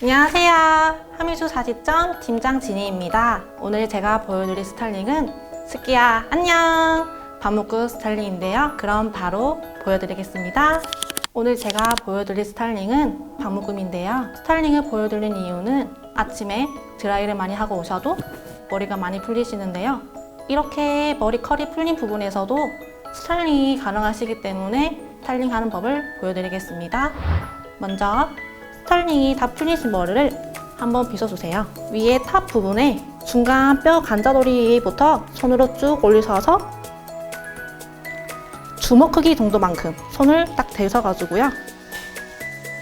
안녕하세요. 하미주 사지점 팀장 진희입니다. 오늘 제가 보여드릴 스타일링은 스키야 안녕! 반목구 스타일링인데요. 그럼 바로 보여드리겠습니다. 오늘 제가 보여드릴 스타일링은 반묶음인데요. 스타일링을 보여드린 이유는 아침에 드라이를 많이 하고 오셔도 머리가 많이 풀리시는데요. 이렇게 머리 컬이 풀린 부분에서도 스타일링이 가능하시기 때문에 스타일링하는 법을 보여드리겠습니다. 먼저 스타일링이 다 풀리신 머리를 한번 빗어주세요. 위에 탑 부분에 중간 뼈 관자놀이부터 손으로 쭉 올리셔서 주먹 크기 정도만큼 손을 딱 대셔가지고요.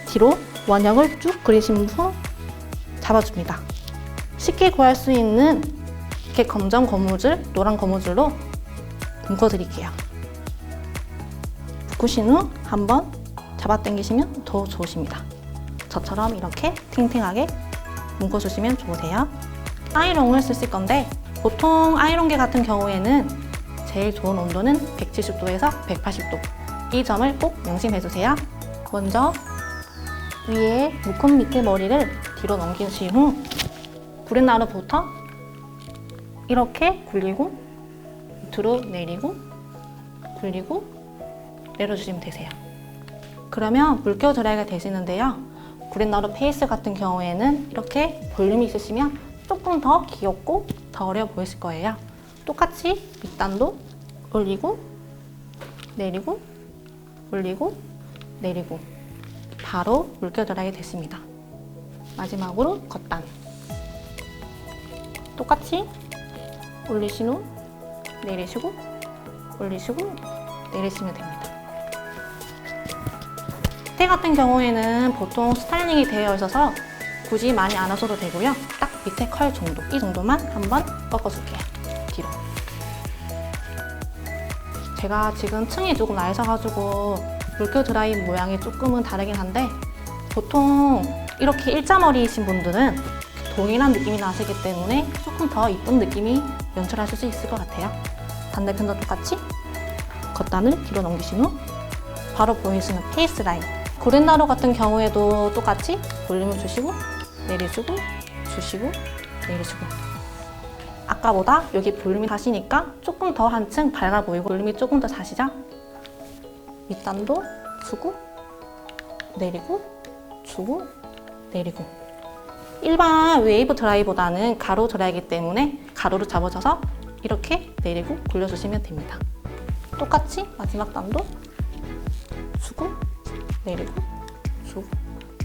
뒤로 원형을 쭉 그리신 후 잡아줍니다. 쉽게 구할 수 있는 이렇게 검정 고무줄, 노란 고무줄로 묶어드릴게요. 묶으신 후 한번 잡아당기시면 더 좋으십니다. 저처럼 이렇게 탱탱하게 묶어주시면 좋으세요. 아이롱을 쓰실 건데 보통 아이롱계 같은 경우에는 제일 좋은 온도는 170도에서 180도. 이 점을 꼭 명심해 주세요. 먼저 위에 묶음 밑에 머리를 뒤로 넘기신 후 브렛나루부터 이렇게 굴리고 밑으로 내리고 굴리고 내려주시면 되세요. 그러면 물결 드라이가 되시는데요. 브렛나루 페이스 같은 경우에는 이렇게 볼륨이 있으시면 조금 더 귀엽고 더 어려 보이실 거예요. 똑같이 밑단도 올리고 내리고 올리고 내리고 바로 물결 드라이 됐습니다. 마지막으로 겉단 똑같이 올리신 후 내리시고 올리시고 내리시면 됩니다. 테 같은 경우에는 보통 스타일링이 되어 있어서 굳이 많이 안 하셔도 되고요. 딱 밑에 컬 정도, 이 정도만 한번 꺾어줄게요. 뒤로. 제가 지금 층이 조금 나이셔가지고 물결 드라이 모양이 조금은 다르긴 한데 보통 이렇게 일자머리이신 분들은 동일한 느낌이 나시기 때문에 조금 더 이쁜 느낌이 연출하실 수 있을 것 같아요. 반대편도 똑같이 겉단을 뒤로 넘기신 후 바로 보이시는 페이스 라인 고렛나루 같은 경우에도 똑같이 볼륨을 주시고 내리시고 주시고 내리시고 아까보다 여기 볼륨이 사시니까 조금 더 한층 밝아 보이고 볼륨이 조금 더 사시죠? 밑단도 주고 내리고 주고 내리고 일반 웨이브 드라이보다는 가로 드라이기 때문에 가로로 잡아줘서 이렇게 내리고 굴려주시면 됩니다. 똑같이 마지막 단도 주고 내리고 주고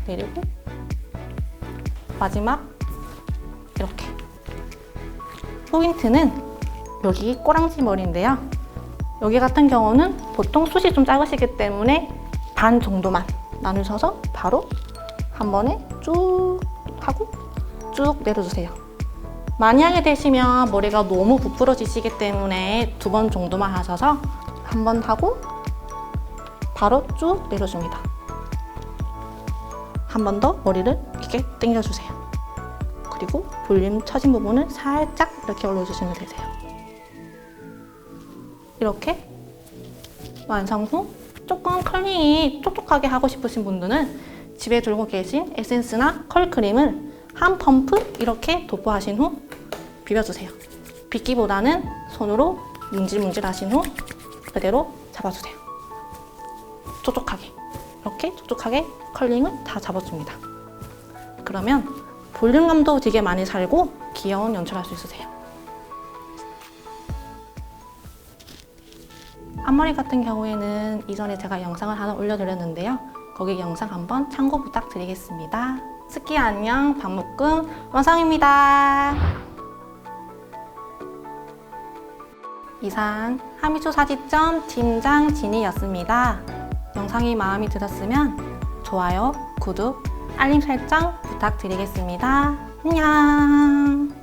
내리고 마지막 이렇게 포인트는 여기 꼬랑지 머리인데요. 여기 같은 경우는 보통 숱이 좀 작으시기 때문에 반 정도만 나누셔서 바로 한 번에 쭉 하고 쭉 내려주세요. 하게 되시면 머리가 너무 부풀어지시기 때문에 두 번 정도만 하셔서 한 번 하고 바로 쭉 내려줍니다. 한 번 더 머리를 이렇게 당겨주세요. 그리고 볼륨 처진 부분을 살짝 이렇게 올려주시면 되세요. 이렇게 완성 후 조금 컬링이 촉촉하게 하고 싶으신 분들은 집에 들고 계신 에센스나 컬크림을 한 펌프 이렇게 도포하신 후 비벼주세요. 빗기보다는 손으로 문질문질 하신 후 그대로 잡아주세요. 촉촉하게 이렇게 촉촉하게 컬링을 다 잡아줍니다. 그러면 볼륨감도 되게 많이 살고 귀여운 연출할 수 있으세요. 앞머리 같은 경우에는 이전에 제가 영상을 하나 올려드렸는데요. 거기 영상 한번 참고 부탁드리겠습니다. 스키 안녕 박묶음 원상입니다. 이상 하미초 사지점 팀장 진이였습니다. 영상이 마음에 들었으면 좋아요, 구독, 알림 설정 부탁드리겠습니다. 안녕.